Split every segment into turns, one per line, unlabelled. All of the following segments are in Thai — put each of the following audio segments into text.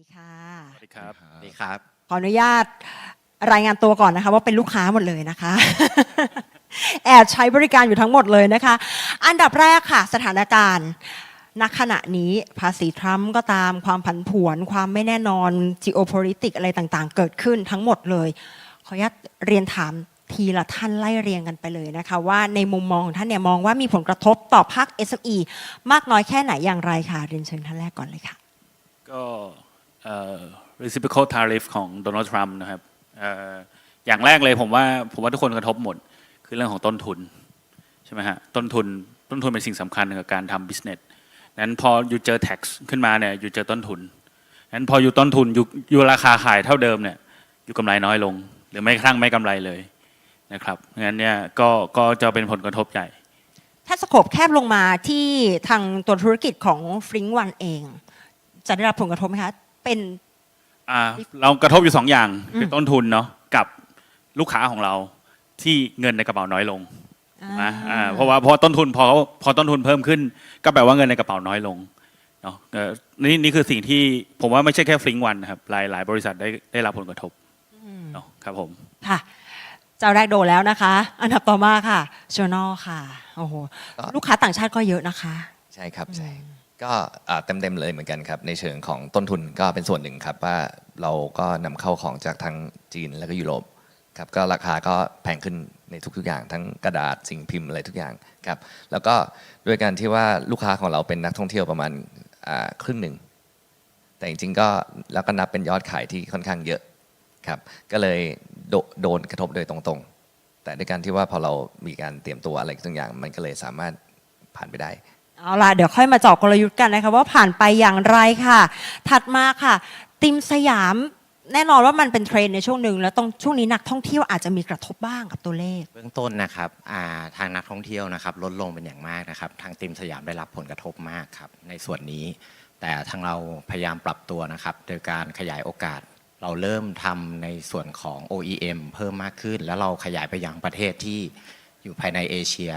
ดีค่ะ
สวัสดีครับ
นี่ครับ
ขออนุญาตรายงานตัวก่อนนะคะ ว่าเป็นลูกค้าหมดเลยนะคะ แอบใช้บริการอยู่ทั้งหมดเลยนะคะ อันดับแรกค่ะ สถานการณ์ณขณะนี้ภาษีทรัมป์ก็ตามความผันผวน ความไม่แน่นอน geopolitics อะไรต่างๆ เกิดขึ้นทั้งหมดเลย ขออนุญาตเรียนถามทีละท่านไล่เรียงกันไปเลยนะคะ ว่าในมุมมองของท่านเนี่ยมองว่ามีผลกระทบต่อภาค SME มากน้อยแค่ไหนอย่างไรค่ะเรียนเชิญท่านแรกก่อนเลยค่ะ
ก็เอ่อ reciprocal tariff ของโดนัลด์ทรัมป์นะครับอย่างแรกเลยผมว่าผมว่าทุกคนกระทบหมด คือเรื่องของต้นทุนใช่ไหมฮะต้นทุนต้นทุนเป็นสิ่งสำคัญกับการทำ business นั้นพออยู่เจอ tax ขึ้นมาเนี่ยอยู่เจอต้นทุนนั้นพออยู่ต้นทุนอยู่อยู่ราคาขายเท่าเดิมเนี่ยอยู่กำไรน้อยลง หรือไม่กระทั่งไม่กำไรเลยนะครับงั้นเนี่ยก็ก็จะเป็นผลกระทบใหญ่
ถ้าสโคปแคบลงมาที่ทางตัวธุรกิจของฟริงวันเอง จะได้รับผลกระทบไหมคะ เป็น
อ่าเรากระทบอยู่สองอย่างคือ
ม
ต้นทุนเนาะกับลูกค้าของเราที่เงินในกระเป๋าน้อยลงนะอ่าเพราะว่าเพราะต้นทุนพอพอต้นทุนเพิ่มขึ้น ก็แปลว่าเงินในกระเป๋าน้อยลงเนาะเอ่อนี่นี่คือสิ่งที่ผมว่าไม่ใช่แค่ฟลิงวันนะครับหลายหลายบริษัทได้ได้รับผลกระทบเนาะครับผม
ค่ะ เจ้าแรกโดนแล้วนะคะ อันดับต่อมาค่ะช n นอลค่ะ โอ้โห
ก็
ลูกค้าต่างชาติก็เยอะนะคะ
ใช่ครับใช่ ก็เต็มเต็มๆเลยเหมือนกันครับ ในเชิงของต้นทุนก็เป็นส่วนหนึ่งครับ ว่าเราก็นำเข้าของจากทางจีนแล้วก็ยุโรปครับก็ราคาก็แพงขึ้นในทุกๆอย่าง ทั้งกระดาษสิ่งพิมพ์อะไรทุกอย่างครับ แล้วก็ด้วยการที่ว่าลูกค้าของเราเป็นนักท่องเที่ยวประมาณครึ่งหนึ่งแต่จริงๆก็แล้วก็นับเป็นยอดขายที่ค่อนข้างเยอะครับ ก็เลยโดโดนกระทบโดยตรงๆ แต่ด้วยการที่ว่าพอเรามีการเตรียมตัวอะไรทุกอย่าง มันก็เลยสามารถผ่านไปได้
เอาล่ะเดี๋ยวค่อยมาเจาะกลยุทธ์กันนะคะว่าผ่านไปอย่างไรค่ะ ถัดมาค่ะ ติมสยามแน่นอนว่ามันเป็นเทรนด์ในช่วงหนึ่งแล้วต้องช่วงนี้นักท่องเที่ยวอาจจะมีกระทบบ้างกับตัวเลข
เบื้องต้นนะครับอ่าทางนักท่องเที่ยวนะครับลดลงเป็นอย่างมากนะครับ ทางติมสยามได้รับผลกระทบมากครับในส่วนนี้ แต่ทางเราพยายามปรับตัวนะครับ โดยการขยายโอกาส เราเริ่มทำในส่วนของ OEM เพิ่มมากขึ้น แล้วเราขยายไปยังประเทศที่อยู่ภายในเอเชีย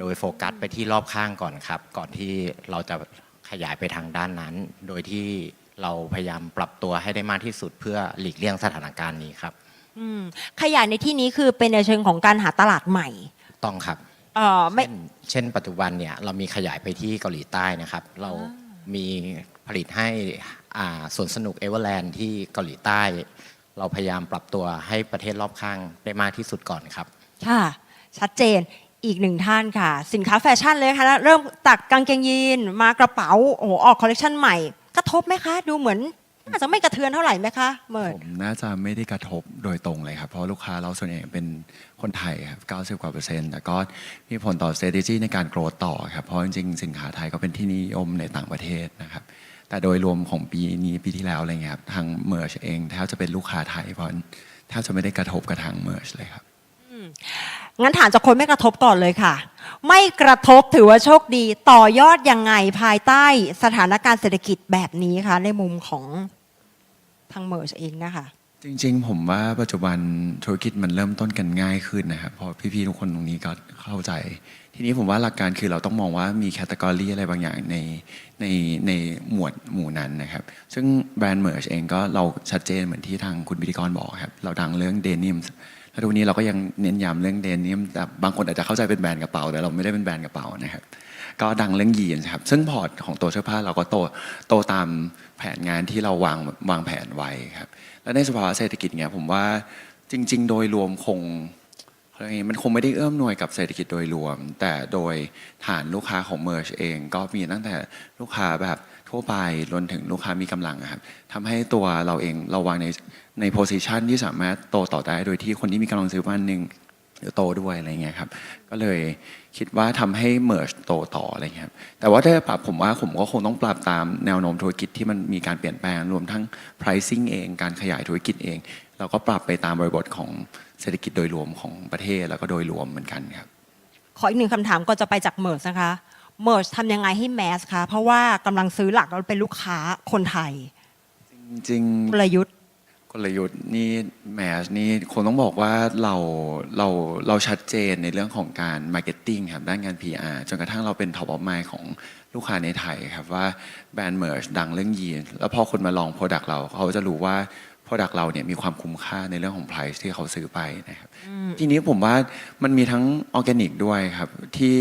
โดยโฟกัสไปที่รอบข้างก่อนครับ ก่อนที่เราจะขยายไปทางด้านนั้น โดยที่เราพยายามปรับตัวให้ได้มากที่สุดเพื่อหลีกเลี่ยงสถานการณ์นี้ครับ
อืมขยายในที่นี้คือเป็นในเชิงของการหาตลาดใหม่
ต้องครับ
เอ่อไม่
เช่นเช่นปัจจุบันเนี่ยเรามีขยายไปที่เกาหลีใต้นะครับ เรามีผลิตให้อ่าสวนสนุกเอเวอร์แลนด์ที่เกาหลีใต้ เราพยายามปรับตัวให้ประเทศรอบข้างได้มากที่สุดก่อนครับ
ค่ะ ชัดเจน อีกหนึ่งท่านค่ะ สินค้าแฟชั่นเลยค่ะเริ่มตักกางเกงยีนมากระเป๋าโอ้โหออกคอลเลคชันใหม่ กระทบไหมคะ ดูเหมือนน่าจะไม่กระเทือนเท่าไหร่ไหมคะเมิร์ด
ผมน่าจะไม่ได้กระทบโดยตรงเลยครับ เพราะลูกค้าเราส่วนใหญ่เป็นคนไทยครับ90กว่าเปอร์เซ็นต์แต่ก็มีผลต่อ strategy ในการโกรธต่อครับ เพราะจริงๆ สินค้าไทยก็เป็นที่นิยมในต่างประเทศนะครับ แต่โดยรวมของปีนี้ปีที่แล้วอะไรเงี้ยครับทางเมอร์ชเองแทบจะเป็นลูกค้าไทยเพราะแทบจะไม่ได้กระทบกับทางเมอร์ชเลยครับ
งั้นถามจากคนไม่กระทบก่อนเลยค่ะ ไม่กระทบถือว่าโชคดี ต่อยอดยังไงภายใต้สถานการณ์เศรษฐกิจแบบนี้คะในมุมของทางเมอร์ชเองนะคะ
จริงๆ ผมว่าปัจจุบันธุรกิจมันเริ่มต้นกันง่ายขึ้นนะครับเพราะพี่ๆทุกคนตรงนี้ก็เข้าใจ ทีนี้ผมว่าหลักการคือเราต้องมองว่ามีแคตตากรีอะไรบางอย่างในในในหมวดหมู่นั้นนะครับ ซึ่งแบรนด์เมอร์ชเองก็เราชัดเจนเหมือนที่ทางคุณพิธีกรบอกครับ เราดังเรื่องเดนิม ทุกวันนี้เราก็ยังเน้นย้ำเรื่องเดนิมแต่บางคนอาจจะเข้าใจเป็นแบรนด์กระเป๋า แต่เราไม่ได้เป็นแบรนด์กระเป๋านะครับก็ดังเรื่องยีนครับ ซึ่งพอร์ตของตัวเสื้อผ้าเราก็โตโตตามแผนงานที่เราวางวางแผนไว้ครับ และในสภาวะเศรษฐกิจเนี้ยผมว่าจริง ๆ โดยรวมคง เขาเรียกไงมันคงไม่ได้เอื้อมหน่วยกับเศรษฐกิจโดยรวม แต่โดยฐานลูกค้าของเมอร์ชเอง ก็มีตั้งแต่ลูกค้าแบบทั่วไปรวมถึงลูกค้ามีกำลังครับทำให้ตัวเราเองเราวางในในโพสิชันที่สามารถโตต่อได้ โดยที่คนที่มีกำลังซื้อบ้านหนึ่งโตด้วยอะไรเงี้ยครับ ก็เลยคิดว่าทำให้เมิร์ชโตต่ออะไรเงี้ยครับแต่ว่าถ้าปรับผมว่าผมก็คงต้องปรับตามแนวโน้มธุรกิจที่มันมีการเปลี่ยนแปลงรวมทั้ง pricing เอง การขยายธุรกิจเอง เราก็ปรับไปตามบริบทของ เศรษฐกิจโดยรวมของประเทศแล้วก็โดยรวมเหมือนกันครับ
ขออีกหนึ่งคำถามก่อนจะไปจากเมอร์ชนะคะเมอร์ชทำยังไงให้แมสคะเพราะว่ากำลังซื้อหลักเราเป็นลูกค้าคนไทย
จริง
กลยุทธ์
ๆกลยุทธ์นี่แมสนี่คงต้องบอกว่าเราเราเราชัดเจนในเรื่องของการมาร์เก็ตติ้งครับด้านงาน PR จนกระทั่งเราเป็น top of mind ของลูกค้าในไทยครับว่าแบรนด์เมอร์ชดังเรื่องยีน แล้วพอคนมาลอง Product เราเขาจะรู้ว่า Product เราเนี่ยมีความคุ้มค่าในเรื่องของ price ที่เขาซื้อไปนะครับทีนี้ผมว่ามันมีทั้งออร์แกนิกด้วยครับ ที่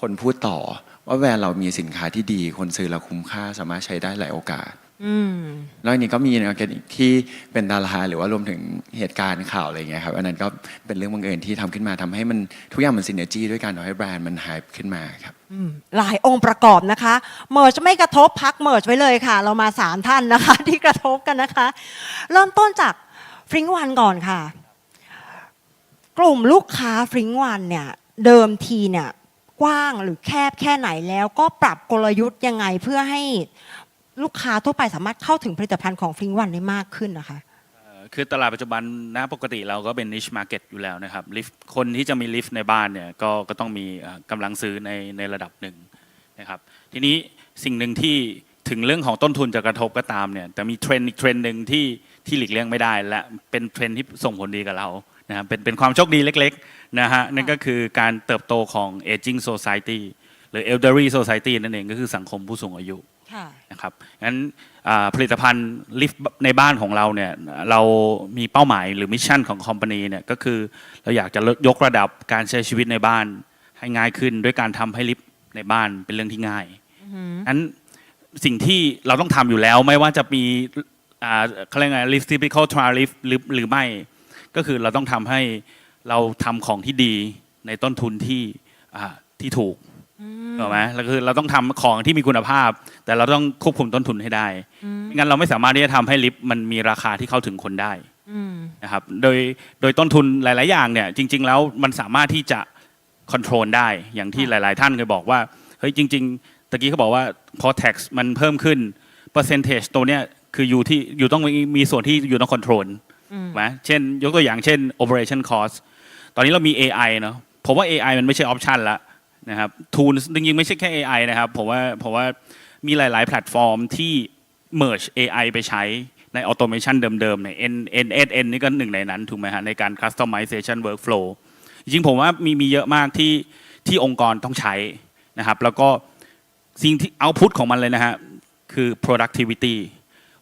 คนพูดต่อว่าแบรนด์เรามีสินค้าที่ดี คนซื้อแล้วคุ้มค่าสามารถใช้ได้หลายโอกาส
อืม
แล้วอันนี้ก็มีในออร์แกนิกที่เป็นดาราหรือว่ารวมถึงเหตุการณ์ข่าวอะไรอย่างเงี้ยครับอันนั้นก็เป็นเรื่องบังเอิญที่ทำขึ้นมาทำให้มันทุกอย่างมันซินเนจีด้วยกันทำให้แบรนด์มันหายขึ้นมาครับ
หลายองค์ประกอบนะคะเมิร์จไม่กระทบพักเมิร์จไว้เลยค่ะ เรามาสามท่านนะคะ ที่กระทบกันนะคะ เริ่มต้นจากฟริงวันก่อนค่ะ กลุ่มลูกค้าฟริงวันเนี่ยเดิมทีเนี่ยกว้างหรือแคบแค่ไหนแล้วก็ปรับกลยุทธ์ยังไงเพื่อให้ ลูกค้าทั่วไปสามารถเข้าถึงผลิตภัณฑ์ของฟริงวันได้มากขึ้นนะคะ
เอ่อคือตลาดปัจจุบันณปกติเราก็เป็น niche market อยู่แล้วนะครับลิฟต์คนที่จะมีลิฟต์ในบ้านเนี่ยก็ก็ต้องมีเอ่อกำลังซื้อในในระดับหนึ่งนะครับทีนี้สิ่งหนึ่งที่ถึงเรื่องของต้นทุนจะกระทบก็ตามเนี่ยแต่มีเทรนด์อีกเทรนด์หนึ่งที่ที่หลีกเลี่ยงไม่ได้ และเป็นเทรนด์ที่ส่งผลดีกับเรานะครับเป็นเป็นความโชคดีเล็กๆนะฮะนั่นก็คือการเติบโตของ aging society หรือ elderly society นั่นเองก็คือสังคมผู้สูงอายุ
ค่ะ
นะครับงั้นอ่าผลิตภัณฑ์ลิฟต์ในบ้านของเราเนี่ยเรามีเป้าหมายหรือมิชชั่นของคอมพานีเนี่ยก็คือเราอยากจะลดยกระดับการใช้ชีวิตในบ้านให้ง่ายขึ้น ด้วยการทำให้ลิฟต์ในบ้านเป็นเรื่องที่ง่ายงั้นสิ่งที่เราต้องทำอยู่แล้วไม่ว่าจะมีอ่าเขาเรียกไง lift typical trial lift หรือหรือไม่ ก็คือเราต้องทำให้เราทำของที่ดีในต้นทุนที่อ่าที่ถูก ถูกไหมแล้วคือเราต้องทำของที่มีคุณภาพ แต่เราต้องควบคุมต้นทุนให้ได้ไม่งั้นเราไม่สามารถที่จะทำให้ลิฟต์มันมีราคาที่เข้าถึงคนได้
อืม
นะครับ โดยโดยต้นทุนหลาย ๆ อย่างเนี่ย จริง ๆ แล้วมันสามารถที่จะคอนโทรลได้ อย่างที่ห
ค่ะ
ลาย ๆ ท่านเคยบอกว่า เฮ้ย จริง ๆ ตะกี้เขาบอกว่าพอ tax มันเพิ่มขึ้น percentage ตัวเนี้ยคืออยู่ที่อยู่ต้องมีมีส่วนที่อยู่ต้องคอนโทรล
อืม
นะเช่น ยกตัวอย่างเช่น operation cost ตอนนี้เรามี AI เนาะผมว่า AI มันไม่ใช่ option ละ นะครับ tools จริงๆไม่ใช่แค่ AI นะครับผมว่าผมว่ามีหลาย ๆ แพลตฟอร์มที่ merge AI ไปใช้ใน automation เดิมๆใน N N S N นี่ก็หนึ่งในนั้นถูกไหมฮะในการ customization workflow จริงๆผมว่ามีมีเยอะมากที่ที่องค์กรต้องใช้นะครับแล้วก็สิ่งที่ output ของมันเลยนะฮะคือ productivity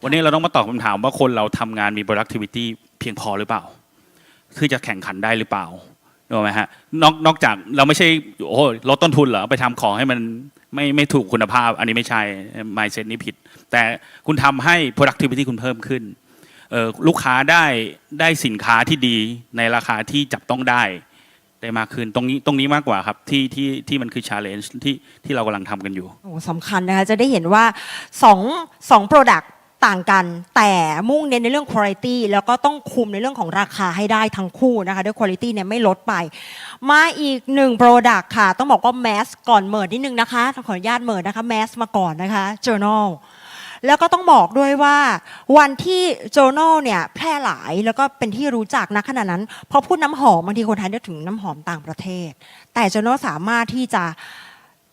วันนี้เราต้องมาตอบคำถามว่าคนเราทำงานมี productivity เพียงพอหรือเปล่า คือจะแข่งขันได้หรือเปล่า รู้ไหมฮะนอกนอกจากเราไม่ใช่โอ้ลดต้นทุนเหรอไปทำของให้มันไม่ไม่ถูกคุณภาพ อันนี้ไม่ใช่ mindset นี้ผิด แต่คุณทำให้ productivity คุณเพิ่มขึ้นลูกค้าได้ได้สินค้าที่ดีในราคาที่จับต้องได้ได้มากขึ้นตรงนี้ตรงนี้มากกว่าครับที่ที่ที่มันคือ challenge ที่ที่เรากำลังทำกันอยู่
โอ้สำคัญนะคะจะได้เห็นว่าสองสอง product ต่างกัน แต่มุ่งเน้นในเรื่อง quality แล้วก็ต้องคุมในเรื่องของราคาให้ได้ทั้งคู่นะคะด้วย quality เนี่ยไม่ลดไป มาอีกหนึ่ง product ค่ะ ต้องบอกว่า mass ก่อนเมิร์ดนิดนึงนะคะขออนุญาตเมิร์ดนะคะ mass มาก่อนนะคะ journal แล้วก็ต้องบอกด้วยว่าวันที่ journal เนี่ยแพร่หลายแล้วก็เป็นที่รู้จักนะขณะนั้นพอพูดน้ำหอมบางทีคนไทยนึกถึงน้ำหอมต่างประเทศ แต่ journal สามารถที่จะ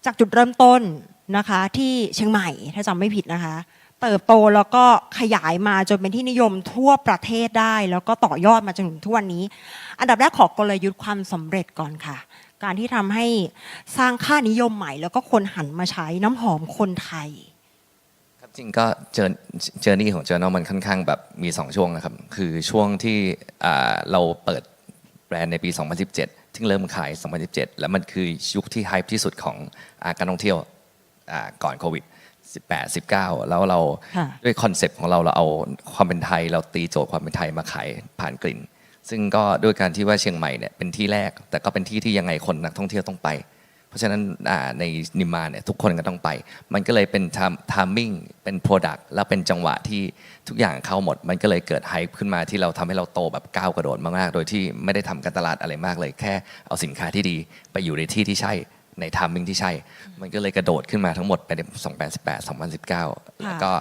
จากจุดเริ่มต้นนะคะที่เชียงใหม่ถ้าจำไม่ผิดนะคะ เติบโตแล้วก็ขยายมาจนเป็นที่นิยมทั่วประเทศได้ แล้วก็ต่อยอดมาจนถึงทุกวันนี้ อันดับแรกขอกลยุทธ์ความสำเร็จก่อนค่ะ การที่ทำให้สร้างค่านิยมใหม่ แล้วก็คนหันมาใช้น้ำหอมคนไทย
ครับจริงก็เจอเจอร์นี่ของเจอร์นมันค่อนข้างแบบมี 2 ช่วงนะครับ คือช่วงที่เราเปิดแบรนด์ในปี 2017ที่งเริ่มขาย 2017 แล้วมันคือยุคที่ไฮป์ที่สุดของอาการท่องเที่ยวก่อนโควิด 18 19 แล้วเรา
ค่ะ
ด้วยคอนเซปต์ของเราเราเอาความเป็นไทย เราตีโจทย์ความเป็นไทยมาขายผ่านกลิ่น ซึ่งก็ด้วยการที่ว่าเชียงใหม่เนี่ยเป็นที่แรก แต่ก็เป็นที่ที่ยังไงคนนักท่องเที่ยวต้องไป เพราะฉะนั้นอ่าในนิมมานเนี่ยทุกคนก็ต้องไป มันก็เลยเป็นทามมิ่งเป็น Product แล้วเป็นจังหวะที่ทุกอย่างเข้าหมด มันก็เลยเกิดไฮป์ขึ้นมาที่เราทำให้เราโตแบบก้าวกระโดดมากๆโดยที่ไม่ได้ทำการตลาดอะไรมากเลยแค่เอาสินค้าที่ดีไปอยู่ในที่ที่ใช่ ในทามมิ่งที่ใช่ มันก็เลยกระโดดขึ้นมาทั้งหมดไปใน2018 2019 แล้วก็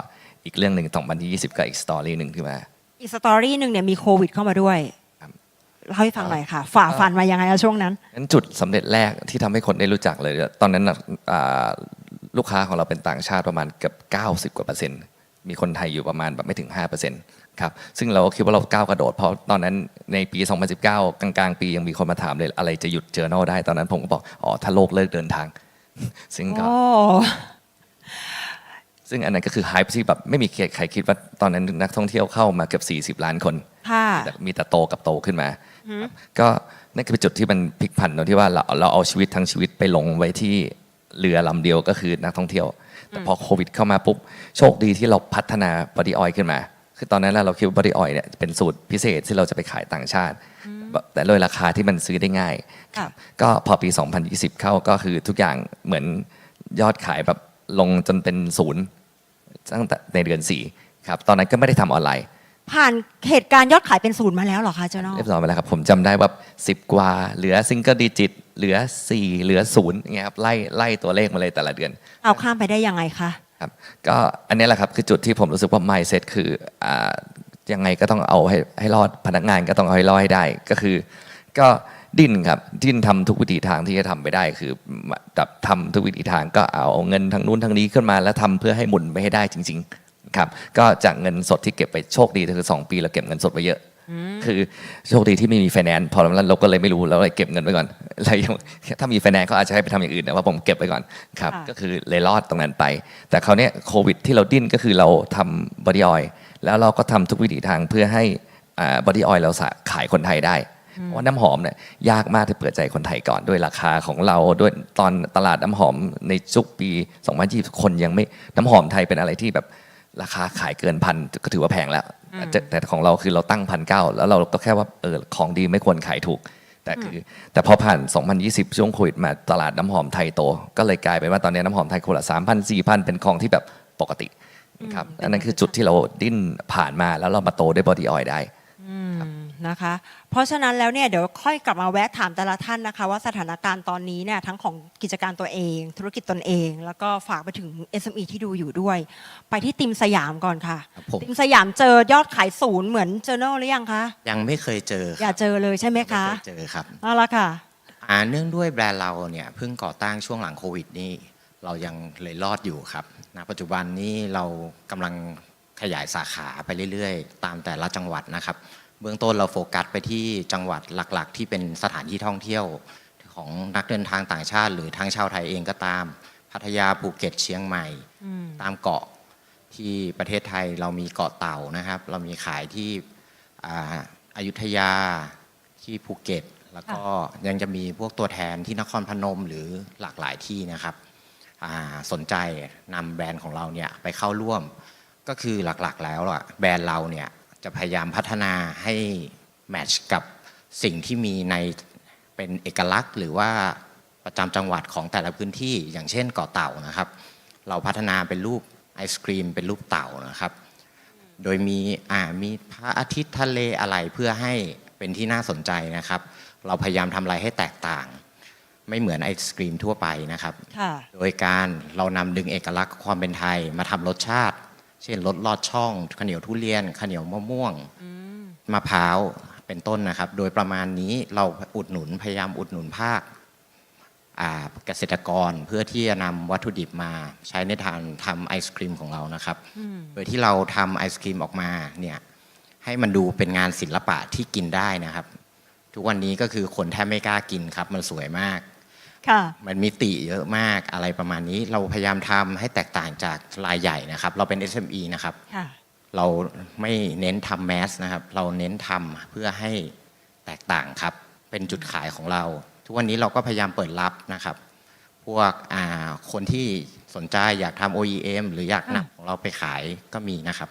อีกเรื่องหนึ่ง2020 ก็อีกสตอรี่หนึ่งขึ้นมา
อีกสตอรี่หนึ่งเนี่ยมีโควิดเข้ามาด้วย
ครับ
เล่าให้ฟังหน่อยค่ะ ฝ่าฟันมายังไงอะช่วงนั้น
นั้น จุดสำเร็จแรกที่ทำให้คนได้รู้จักเลย ตอนนั้นน่ะอ่าลูกค้าของเราเป็นต่างชาติประมาณเกือบ90 กว่าเปอร์เซ็นต์มีคนไทยอยู่ประมาณแบบไม่ถึง5% ครับซึ่งเราก็คิดว่าเราก้าวกระโดด เพราะตอนนั้นในปี 2019 กลางๆ ปียังมีคนมาถามเลยอะไรจะหยุดเจอ r n a l ได้ตอนนั้นผมก็บอกอ๋อถ้าโลกเลิกเดินทาง ซึ่งก็
โอ้
ซึ่งอันนั้นก็คือไฮป์ที่แบบไม่มีใครคิดว่าตอนนั้นนักท่องเที่ยวเข้ามาเกือบ40 ล้านคน
ค่ะ
แต่มีแต่โตกับโตขึ้นมาครับก็นั่นคือเป็นจุดที่มันพลิกผันตรงที่ว่าเราเราเอาชีวิตทั้งชีวิตไปลงไว้ที่เรือลำเดียวก็คือนักท่องเที่ยว แต่พอโควิดเข้ามาปุ๊บโชคดีที่เราพัฒนาบอดี้ออยขึ้นมา คือตอนนั้นเราคิดว่าบอดี้ออยเนี่ยเป็นสูตรพิเศษที่เราจะไปขายต่างชาติ แต่โดยราคาที่มันซื้อได้ง่าย
ค่ะ
ก็พอปี 2020 เข้าก็คือทุกอย่างเหมือนยอดขายแบบลงจนเป็นศูนย์ตั้งแต่ในเดือน4ครับตอนนั้นก็ไม่ได้ทำออนไลน์
ผ่านเหตุการณ์ยอดขายเป็นศูนย์มาแล้วเหรอคะเจ้านอก
เรียบร้อยไปแล้วครับ ผมจำได้ว่า 10 กว่า เหลือซิงเกิลดิจิตเหลือ 4 เหลือ0อย่างเงี้ยครับไล่ไล่ตัวเลขมาเลยแต่ละเดือน
เอาข้ามไปได้ยังไงคะ
ครับก็อันนี้แหละครับคือจุดที่ผมรู้สึกว่า mindset คืออ่ายังไงก็ต้องเอาให้ให้รอดพนักงานก็ต้องเอาให้รอดให้ได้ ก็คือ ก็ดิ้นครับดิ้นทำทุกวิถีทางที่จะทำไปได้ คือแบบทำทุกวิถีทางก็เอาเงินทางนู้นทางนี้ขึ้นมา แล้วทำเพื่อให้หมุนไปให้ได้จริง ๆ ครับ ก็จากเงินสดที่เก็บไปโชคดีคือ2ปีเราเก็บเงินสดไปเยอะ คือโชคดีที่ไม่มีไฟแนนซ์พอแล้วเราก็เลยไม่รู้เราเลยเก็บเงินไว้ก่อนแล้วยังถ้ามีไฟแนนซ์เขาอาจจะให้ไปทำอย่างอื่นแต่ว่าผมเก็บไว้ก่อนครับ
ค่ะ
ก็คือเลยรอดตรงนั้นไป แต่คราวเนี้ยโควิด ที่เราดิ้นก็คือเราทำบอดี้ออยแล้วเราก็ทำทุกวิถีทางเพื่อให้บอดี้ออยเราสาขายคนไทยได้เพราะว่าน้ำหอมเนี่ยยากมากที่เปิดใจคนไทยก่อนด้วยราคาของเราด้วยตอนตลาดน้ำหอมในจุกปี 2020 คนยังไม่น้ำหอมไทยเป็นอะไรที่แบบ ราคาขายเกินพันก็ถือว่าแพงแล้วแต่แต่ของเราคือเราตั้งพันเก้าแล้วเราก็แค่ว่าเออของดีไม่ควรขายถูก แต่คือ แต่พอผ่าน 2020 ช่วงโควิดมาตลาดน้ำหอมไทยโต ก็เลยกลายเป็นว่าตอนนี้น้ำหอมไทยคนละ3,000 4,000 เป็นของที่แบบปกติครับอันนั้นคือจุดที่เราดิ้นผ่านมาแล้วเรามาโตด้วยบอดี้ออยได้
นะคะ เพราะฉะนั้นแล้วเนี่ยเดี๋ยวค่อยกลับมาแวะถามแต่ละท่านนะคะ ว่าสถานการณ์ตอนนี้เนี่ยทั้งของกิจการตัวเอง ธุรกิจตนเอง แล้วก็ฝากไปถึง SME ที่ดูอยู่ด้วย ไปที่ติมสยามก่อนค่ะ
ครับผม
ติมสยามเจอยอดขายศูนย์เหมือนเจอเนลหรือยังคะ
ยังไม่เคยเจอ
อย่าเจอเลยใช่ไหม
ไม่
คะ
เคยเจอครับ
เอาละค่ะ
อ่าเนื่องด้วยแบรนด์เราเนี่ยเพิ่งก่อตั้งช่วงหลังโควิดนี่เรายังเลยรอดอยู่ครับณปัจจุบันนี้เรากำลังขยายสาขาไปเรื่อยๆ ตามแต่ละจังหวัดนะครับ เบื้องต้นเราโฟกัสไปที่จังหวัดหลักๆ ที่เป็นสถานที่ท่องเที่ยวของนักเดินทางต่างชาติ หรือทั้งชาวไทยเองก็ตาม พัทยาภูเก็ตเชียงใหม่ ตามเกาะที่ประเทศไทยเรามีเกาะเต่านะครับ เรามีขายที่อายุทยาที่ภูเก็ต แล้วก็ยังจะมีพวกตัวแทนที่นครพนมหรือหลากหลายที่นะครับสนใจนำแบรนด์ของเราเนี่ยไปเข้าร่วม ก็คือหลักๆแล้วแบรนด์เราเนี่ย จะพยายามพัฒนาให้แมทช์กับสิ่งที่มีในเป็นเอกลักษณ์ หรือว่าประจำจังหวัดของแต่ละพื้นที่ อย่างเช่นเกาะเต่านะครับ เราพัฒนาเป็นรูปไอศครีม เป็นรูปเต่านะครับ โดยมีอ่ามีพระอาทิตย์ทะเลอะไรเพื่อให้เป็นที่น่าสนใจนะครับ เราพยายามทำอะไรให้แตกต่าง ไม่เหมือนไอศครีมทั่วไปนะครับ
ค่ะ
โดยการเรานำดึงเอกลักษณ์ความเป็นไทยมาทำรสชาติ เช่นรสลอดช่องข้าวเหนียวทุเรียนข้าวเหนียวมะม่วงมะพร้าวเป็นต้นนะครับ โดยประมาณนี้เราอุดหนุนพยายามอุดหนุนภาคอ่าเกษตรกรเพื่อที่จะนำวัตถุดิบมาใช้ในทางทำไอศครีมของเรานะครับ โดยที่เราทำไอศครีมออกมาเนี่ยให้มันดูเป็นงานศิลปะที่กินได้นะครับ ทุกวันนี้ก็คือคนแทบไม่กล้ากินครับ มันสวยมาก
ค่ะ
มันมีติเยอะมากอะไรประมาณนี้ เราพยายามทำให้แตกต่างจากรายใหญ่นะครับ เราเป็น SME นะครับ
ค่ะ
เราไม่เน้นทำแมสนะครับ เราเน้นทำเพื่อให้แตกต่างครับ เป็นจุดขายของเรา ทุกวันนี้เราก็พยายามเปิดรับนะครับ พวกอ่าคนที่สนใจอยากทำ OEM หรืออยากนำของเราไปขายก็มีนะครับ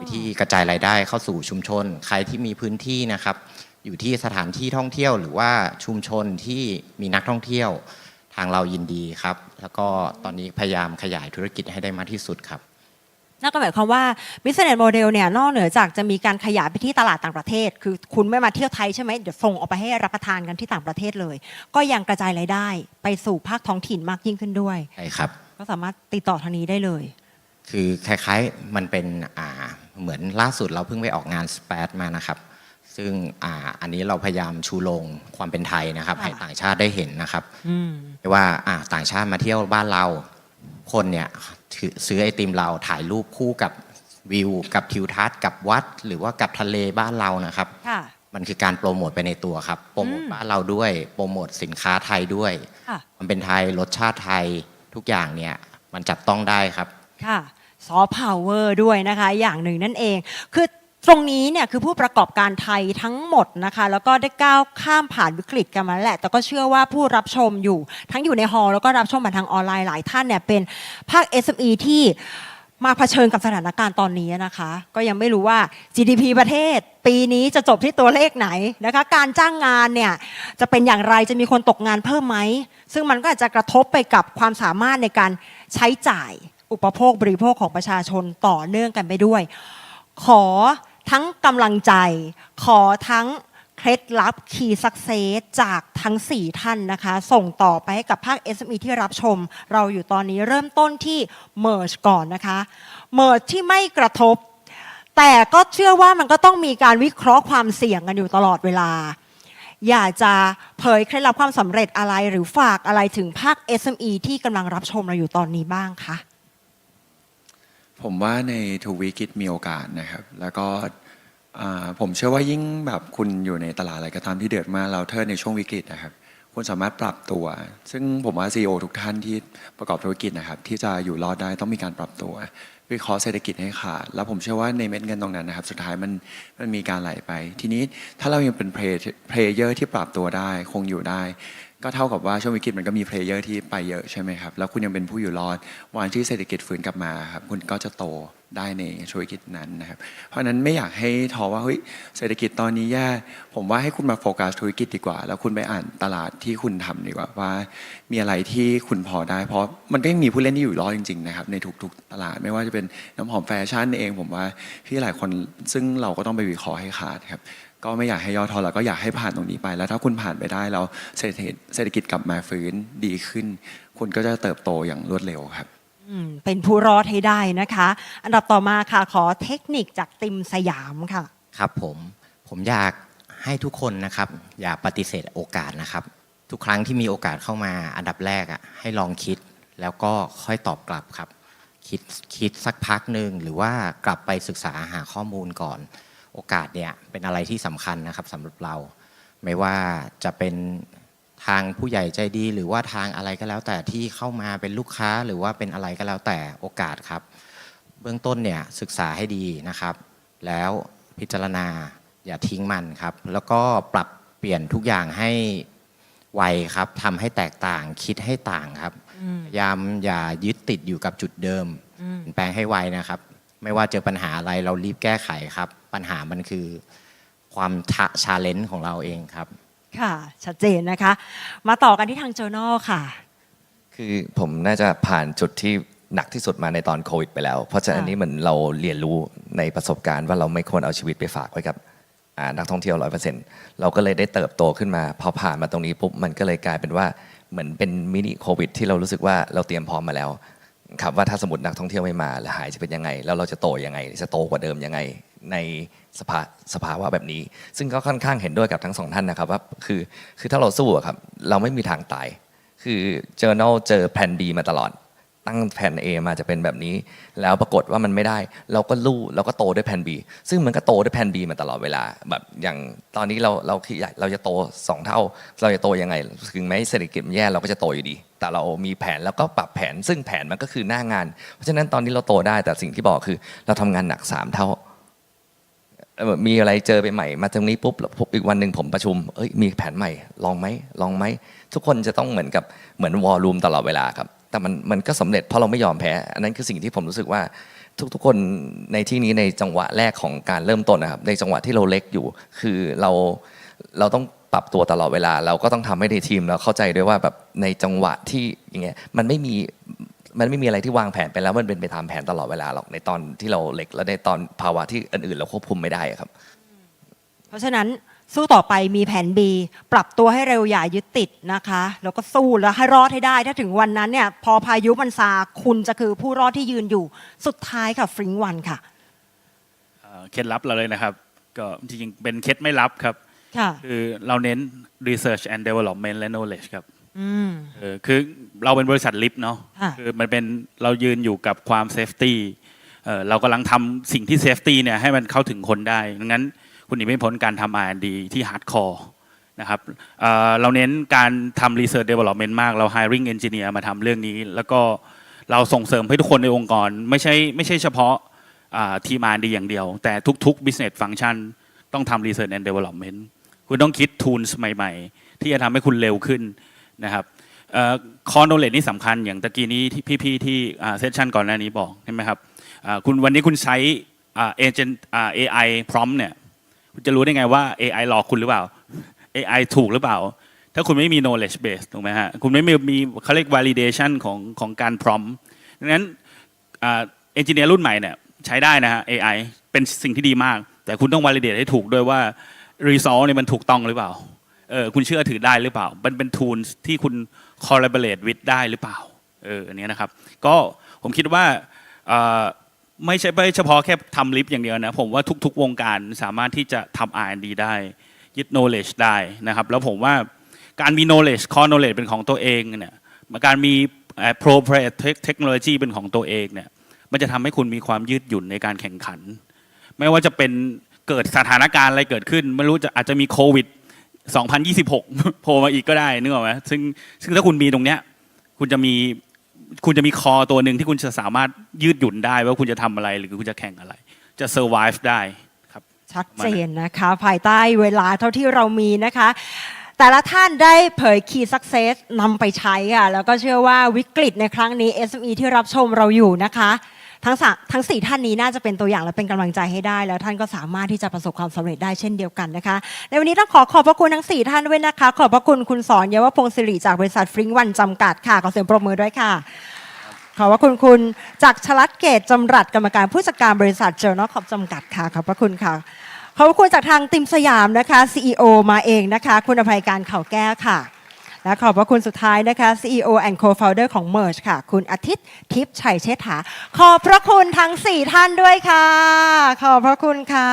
วิธีกระจายรายได้เข้าสู่ชุมชน ใครที่มีพื้นที่นะครับ อยู่ที่สถานที่ท่องเที่ยว หรือว่าชุมชนที่มีนักท่องเที่ยวทางเรายินดีครับ แล้วก็ตอนนี้พยายามขยายธุรกิจให้ได้มากที่สุดครับ
นั่นก็หมายความว่า business model เนี่ยนอกเหนือจากจะมีการขยายไปที่ตลาดต่างประเทศ คือคุณไม่มาเที่ยวไทยใช่ไหมเดี๋ยวส่งออกไปให้รับประทานกันที่ต่างประเทศเลย ก็ยังกระจายรายได้ไปสู่ภาคท้องถิ่นมากยิ่งขึ้นด้วย
ใช่ครับ
ก็สามารถติดต่อทางนี้ได้เลย
คือคล้ายๆมันเป็นอ่าเหมือนล่าสุดเราเพิ่งไปออกงานสเปซมานะครับ ซึ่งอ่าอันนี้เราพยายามชูโรงความเป็นไทยนะครับ
ค่ะ
ให้ต่างชาติได้เห็นนะครับ
อืม
ไม่ว่าอ่าต่างชาติมาเที่ยวบ้านเรา คนเนี่ยถือซื้อไอติมเราถ่ายรูปคู่กับวิว กับทิวทัศน์กับวัด หรือว่ากับทะเลบ้านเรานะครับ
ค่ะ
มันคือการโปรโมทไปในตัวครับ โปรโมทบ้านเราด้วยโปรโมทสินค้าไทยด้วย
ค่ะ
มันเป็นไทยรสชาติไทยทุกอย่างเนี่ยมันจับต้องได้ครับ
ค่ะซอฟต์พาวเวอร์ด้วยนะคะ อย่างหนึ่งนั่นเอง คือ ตรงนี้เนี่ยคือผู้ประกอบการไทยทั้งหมดนะคะ แล้วก็ได้ก้าวข้ามผ่านวิกฤตกันมาแหละ แต่ก็เชื่อว่าผู้รับชมอยู่ ทั้งอยู่ในฮอลแล้วก็รับชมผ่านทางออนไลน์หลายท่านเนี่ยเป็นภาค SME ที่มาเผชิญกับสถานการณ์ตอนนี้นะคะ ก็ยังไม่รู้ว่า GDP ประเทศ ปีนี้จะจบที่ตัวเลขไหนนะคะ การจ้างงานเนี่ยจะเป็นอย่างไรจะมีคนตกงานเพิ่มไหม ซึ่งมันก็อาจจะกระทบไปกับความสามารถในการใช้จ่ายอุปโภคบริโภคของประชาชนต่อเนื่องกันไปด้วย ขอ ทั้งกำลังใจ ขอทั้งเคล็ดลับคีย์สักเซสจากทั้ง 4 ท่านนะคะ ส่งต่อไปให้กับภาค SME ที่รับชม เราอยู่ตอนนี้เริ่มต้นที่ Merge ก่อนนะคะ Merge ที่ไม่กระทบ แต่ก็เชื่อว่ามันก็ต้องมีการวิเคราะห์ความเสี่ยงกันอยู่ตลอดเวลา อยากจะเผยเคล็ดลับความสำเร็จอะไรหรือฝากอะไรถึงภาค SME ที่กำลังรับชมเราอยู่ตอนนี้บ้างคะ
ผมว่าในทูวิกิตมีโอกาสนะครับ แล้วก็ผมเชื่อว่ายิ่งแบบคุณอยู่ในตลาดอะไรก็ตามที่เดือดมากแล้วเธอในช่วงวิกฤตนะครับคุณสามารถปรับตัว ซึ่งผมว่า CEO ทุกท่านที่ประกอบธุรกิจนะครับ ที่จะอยู่รอดได้ต้องมีการปรับตัววิเคราะห์เศรษฐกิจให้ขาด แล้วผมเชื่อว่าในเม็ดเงินตรงนั้นนะครับ สุดท้ายมันมันมีการไหลไป ทีนี้ถ้าเรายังเป็นเพลเยอร์ที่ปรับตัวได้ คงอยู่ได้ ก็เท่ากับว่าช่วงวิกฤตมันก็มีเพลเยอร์ที่ไปเยอะใช่ไหมครับ แล้วคุณยังเป็นผู้อยู่รอด วันที่เศรษฐกิจฟื้นกลับมาครับ คุณก็จะโตได้ในธุรกิจนั้นนะครับ เพราะฉะนั้นไม่อยากให้ท้อว่าเฮ้ยเศรษฐกิจตอนนี้แย่ผมว่าให้คุณมาโฟกัสธุรกิจดีกว่า แล้วคุณไปอ่านตลาดที่คุณทำดีกว่าว่า มีอะไรที่คุณพอได้ เพราะมันก็ยังมีผู้เล่นที่อยู่รอดจริงๆนะครับในทุกๆตลาดไม่ว่าจะเป็นน้ำหอมแฟชั่นเอง ผมว่าพี่หลายคนซึ่งเราก็ต้องไปวิเคราะห์ให้ขาดครับ ก็ไม่อยากให้ย่อท้อแล้วก็อยากให้ผ่านตรงนี้ไป แล้วถ้าคุณผ่านไปได้แล้วเศรษฐกิจเศรษฐกิจกลับมาฟื้นดีขึ้น คุณก็จะเติบโตอย่างรวดเร็วครับ
อืมเป็นผู้รอดให้ได้นะคะ อันดับต่อมาค่ะขอเทคนิคจากติมสยามค่ะ
ครับผมผมอยากให้ทุกคนนะครับ อย่าปฏิเสธโอกาสนะครับ ทุกครั้งที่มีโอกาสเข้ามาอันดับแรกอะให้ลองคิดแล้วก็ค่อยตอบกลับครับ คิดคิดสักพักหนึ่งหรือว่ากลับไปศึกษาหาข้อมูลก่อน โอกาสเนี่ยเป็นอะไรที่สำคัญนะครับสำหรับเรา ไม่ว่าจะเป็นทางผู้ใหญ่ใจดี หรือว่าทางอะไรก็แล้ว แต่ที่เข้ามาเป็นลูกค้าหรือว่าเป็นอะไรก็แล้วแต่โอกาสครับ เบื้องต้นเนี่ยศึกษาให้ดีนะครับ แล้วพิจารณาอย่าทิ้งมันครับ แล้วก็ปรับเปลี่ยนทุกอย่างให้ไวครับทำให้แตกต่างคิดให้ต่างครับพยายามอย่ายึดติดอยู่กับจุดเดิมเปลี่ยนแปลงให้ไวนะครับ ไม่ว่าเจอปัญหาอะไรเรารีบแก้ไขครับ ปัญหามันคือความชาเลนจ์ของเราเองครับ
ค่ะ ชัดเจนนะคะ มาต่อกันที่ทาง journal ค่ะ
คือผมน่าจะผ่านจุดที่หนักที่สุดมาในตอนโควิดไปแล้ว เพราะฉะนั้น
ค่ะ
นี้เหมือนเราเรียนรู้ในประสบการณ์ว่าเราไม่ควรเอาชีวิตไปฝากไว้กับอ่านักท่องเที่ยวร้อยเปอร์เซ็นต์เราก็เลยได้เติบโตขึ้นมา พอผ่านมาตรงนี้ปุ๊บมันก็เลยกลายเป็นว่าเหมือนเป็นมินิโควิด ที่เรารู้สึกว่าเราเตรียมพร้อมมาแล้วครับว่าถ้าสมมตินักท่องเที่ยวไม่มาแล้วหายจะเป็นยังไง แล้วเราจะโตยังไง จะโตกว่าเดิมยังไง ในสภาสภาวะแบบนี้ ซึ่งก็ค่อนข้างเห็นด้วยกับทั้งสองท่านนะครับว่าคือคือถ้าเราสู้อะครับเราไม่มีทางตาย คือ journal เจอแผน B มาตลอด ตั้งแผน A มาจะเป็นแบบนี้ แล้วปรากฏว่ามันไม่ได้ เราก็ลู่เราก็โตด้วยแผน B ซึ่งมันก็โตด้วยแผน B มาตลอดเวลา แบบอย่างตอนนี้เราเราคิดเราจะโต 2 เท่า เราจะโตยังไง ถึงแม้เศรษฐกิจมันแย่เราก็จะโตอยู่ดี แต่เรามีแผนแล้วก็ปรับแผน ซึ่งแผนมันก็คือหน้างาน เพราะฉะนั้นตอนนี้เราโตได้แต่สิ่งที่บอกคือ เราทำงานหนัก 3 เท่า มีอะไรเจอไปใหม่ มาตรงนี้ปุ๊บแล้วปุ๊บอีกวันหนึ่งผมประชุมเอ้ยมีแผนใหม่ลองไหมลองไหมทุกคนจะต้องเหมือนกับเหมือนวอลลุ่มตลอดเวลาครับแต่มันมันก็สำเร็จเพราะเราไม่ยอมแพ้อันนั้นคือสิ่งที่ผมรู้สึกว่าทุกๆคนในที่นี้ในจังหวะแรกของการเริ่มต้นนะครับ ในจังหวะที่เราเล็กอยู่ คือเราเราต้องปรับตัวตลอดเวลา เราก็ต้องทำให้ในทีมเราเข้าใจด้วยว่าแบบในจังหวะที่อย่างเงี้ยมันไม่มี มันไม่มีอะไรที่วางแผนไปแล้วมันเป็นไปตามแผนตลอดเวลาหรอกในตอนที่เราเล็กและในตอนภาวะที่อื่นๆเราควบคุมไม่ได้อะครับ
เพราะฉะนั้นสู้ต่อไปมีแผน B ปรับตัวให้เร็วอย่ายึดติดนะคะ แล้วก็สู้แล้วให้รอดให้ได้ ถ้าถึงวันนั้นเนี่ยพอพายุมันซาคุณจะคือผู้รอดที่ยืนอยู่สุดท้ายค่ะฟริงวันค่ะ
เอ่อเคล็ดลับเราเลยนะครับ ก็จริงๆเป็นเคล็ดไม่ลับครับ
ค่ะ
คือเราเน้น research and development และ knowledge ครับ
อืม
เออคือเราเป็นบริษัทลิฟต์เนาะ
ค่ะ
คือมันเป็นเรายืนอยู่กับความเซฟตี้เออเรากำลังทำสิ่งที่เซฟตี้เนี่ยให้มันเข้าถึงคนได้ดังนั้นคุณหนีไม่พ้นการทำ R&D ที่ฮาร์ดคอร์นะครับเอ่อเราเน้นการทำ research development มากเรา hiring engineer มาทำเรื่องนี้ แล้วก็เราส่งเสริมให้ทุกคนในองค์กร ไม่ใช่ไม่ใช่เฉพาะทีม R&D อย่างเดียว แต่ทุกๆ business function ต้องทำ research and development คุณต้องคิด tools ใหม่ ๆ ที่จะทำให้คุณเร็วขึ้น นะครับคอนโนเลตนี่สำคัญอย่างตะกี้นี้ที่พี่ๆที่เซสชันก่อนหน้านี้บอกใช่ไหมครับคุณวันนี้คุณใช้เอเจนต์ AI prompt เนี่ยคุณจะรู้ได้ไงว่า AI หลอกคุณหรือเปล่า AI ถูกหรือเปล่า ถ้าคุณไม่มี knowledge base ถูกไหมฮะคุณไม่มีมีเขาเรียก validation ของของการ prompt ดังนั้นเอนจิเนียร์รุ่นใหม่เนี่ยใช้ได้นะฮะ AI เป็นสิ่งที่ดีมาก แต่คุณต้อง validate ให้ถูกด้วยว่า result เนี่ยมันถูกต้องหรือเปล่า เออคุณเชื่อถือได้หรือเปล่า มันเป็น tools ที่คุณ collaborate with ได้หรือเปล่าเอออันเนี้ยนะครับ ก็ผมคิดว่าไม่ใช่ไม่เฉพาะแค่ทำลิฟต์อย่างเดียวนะ ผมว่าทุกๆ วงการสามารถที่จะทำ R&D ได้ ยึด knowledge ได้นะครับ แล้วผมว่าการมี knowledge core knowledge เป็นของตัวเองเนี่ยการมีเอ่อ proprietary technology เป็นของตัวเองเนี่ยมันจะทำให้คุณมีความยืดหยุ่นในการแข่งขัน ไม่ว่าจะเป็นเกิดสถานการณ์อะไรเกิดขึ้น ไม่รู้จะอาจจะมีโควิด 2026 โผล่มาอีกก็ได้นึกออกไหมซึ่งซึ่งถ้าคุณมีตรงเนี้ย คุณจะมีคุณจะมีคอตัวหนึ่งที่คุณจะสามารถยืดหยุ่นได้ว่าคุณจะทำอะไรหรือคุณจะแข่งอะไร จะ survive ได้ครับ
ชัดเจนนะคะ ภายใต้เวลาเท่าที่เรามีนะคะ แต่ละท่านได้เผย Key Success นำไปใช้ค่ะแล้วก็เชื่อว่าวิกฤตในครั้งนี้ SME ที่รับชมเราอยู่นะคะ ทั้งสามทั้งสี่ท่านนี้น่าจะเป็นตัวอย่างและเป็นกำลังใจให้ได้ แล้วท่านก็สามารถที่จะประสบความสำเร็จได้เช่นเดียวกันนะคะ ในวันนี้ต้องขอขอบพระคุณทั้งสี่ท่านด้วยนะคะ ขอบพระคุณคุณสอนเยาวพงศิริจากบริษัทฟริงวันจำกัดค่ะขอเสียงปรบมือด้วยค่ะ ขอบพระคุณคุณจากชลัดเกตจำรัดกรรมการผู้จัดการบริษัทเจอร์นอคอปจำกัดค่ะขอบพระคุณค่ะขอบพระคุณจากทางติมสยามนะคะ CEO มาเองนะคะ คุณอภัยการเขาแก้วค่ะ และขอบพระคุณสุดท้ายนะคะ CEO and Co-founder ของ Merge ค่ะ คุณอาทิตย์ทิพย์ชัยเชษฐา ขอบพระคุณทั้ง 4 ท่านด้วยค่ะ ขอบพระคุณค่ะ